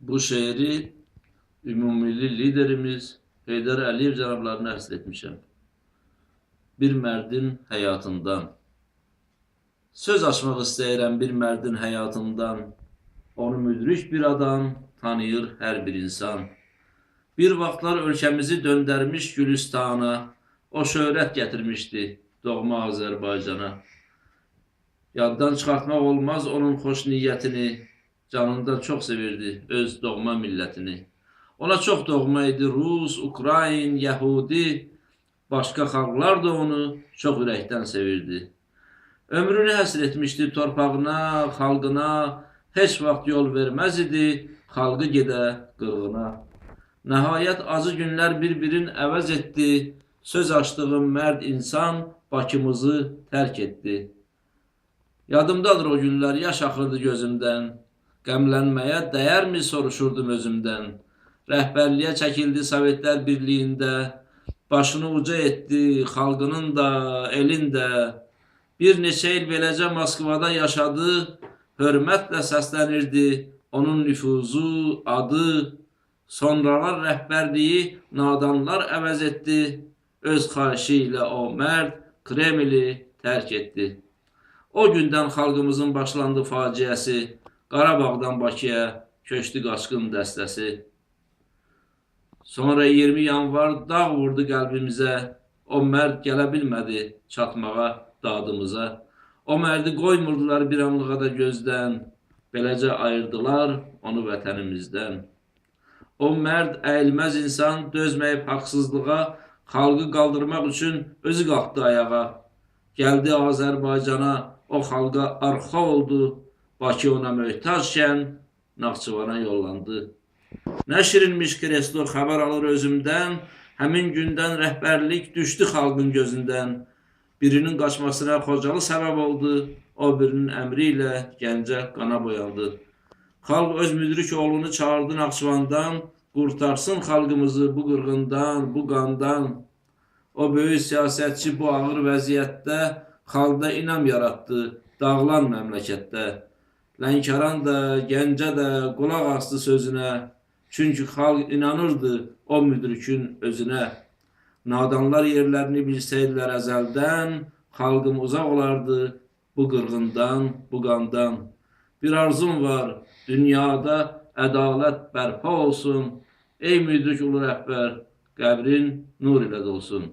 Bu şehri ümumilli liderimiz Heydər Əliyev cənablarına həsr etmişəm. Bir mərdin həyatından. Söz açmaq istəyirəm bir mərdin həyatından. Onu müdrik bir adam tanıyır hər bir insan. Bir vaxtlar ölkəmizi döndərmiş Gülüstana, o şöhrət gətirmişdi doğma Azərbaycana. Yaddan çıxartmaq olmaz onun xoş niyyətini, canından çox sevirdi öz doğma millətini. Ona çox doğma idi Rus, Ukrayn, Yəhudi, başqa xalqlar da onu çox ürəkdən sevirdi. Ömrünü həsr etmişdi torpağına, xalqına, heç vaxt yol verməz idi xalqı gedə qırğına. Nəhayət acı günlər bir-birin əvəz etdi. Söz açdığım mərd insan Bakımızı tərk etdi. Yadımdadır o günlər yaş axırdı gözümdən. Qəmlənməyə dəyərmi soruşurdum özümdən. Rəhbərliyə çəkildi Sovetlər Birliyində. Başını uca etdi xalqının da, elin də. Bir neçə il beləcə Moskvada yaşadı. Hörmətlə səslənirdi onun nüfuzu, adı. Sonralar rəhbərliyi nadanlar əvəz etdi. Öz xahişi ilə o mərd Kremli tərk etdi. O gündən xalqımızın başlandı faciəsi. Qarabağdan Bakıya köçdü qaçqın dəstəsi. Sonra 20 yanvar dağ vurdu qəlbimizə. O mərd gələ bilmədi çatmağa dadımıza. O mərdi qoymurdular bir anlığa da gözdən. Beləcə ayırdılar onu vətənimizdən. O mərd əyilməz insan dözməyib haqsızlığa, xalqı qaldırmaq üçün özü qalxdı ayağa. Gəldi Azərbaycana, o xalqa arxa oldu. Bakı ona möhtackən Naxçıvana yollandı. Nəşirinmiş kreslo xəbər alır özümdən, həmin gündən rəhbərlik düşdü xalqın gözündən. Birinin qaçmasına Xocalı səbəb oldu, o birinin əmri ilə Gəncə qana boyandı. Xalq öz müdrik oğlunu çağırdı Naxçıvandan, qurtarsın xalqımızı bu qırğından, bu qandan. O böyük siyasətçi bu ağır vəziyyətdə xalqda inam yaratdı dağılan məmləkətdə. Lənkəran da, Gəncə də qulaq asdı sözünə. Çünki xalq inanırdı o müdrikin özünə. Nadanlar yerlərini bilsəydilər əzəldən, xalqım uzaq olardı bu qırğından, bu qandan. Bir arzum var, dünyada ədalət bərpa olsun. Ey müdrik ulu rəhbər, qəbrin nur ilə dolsun.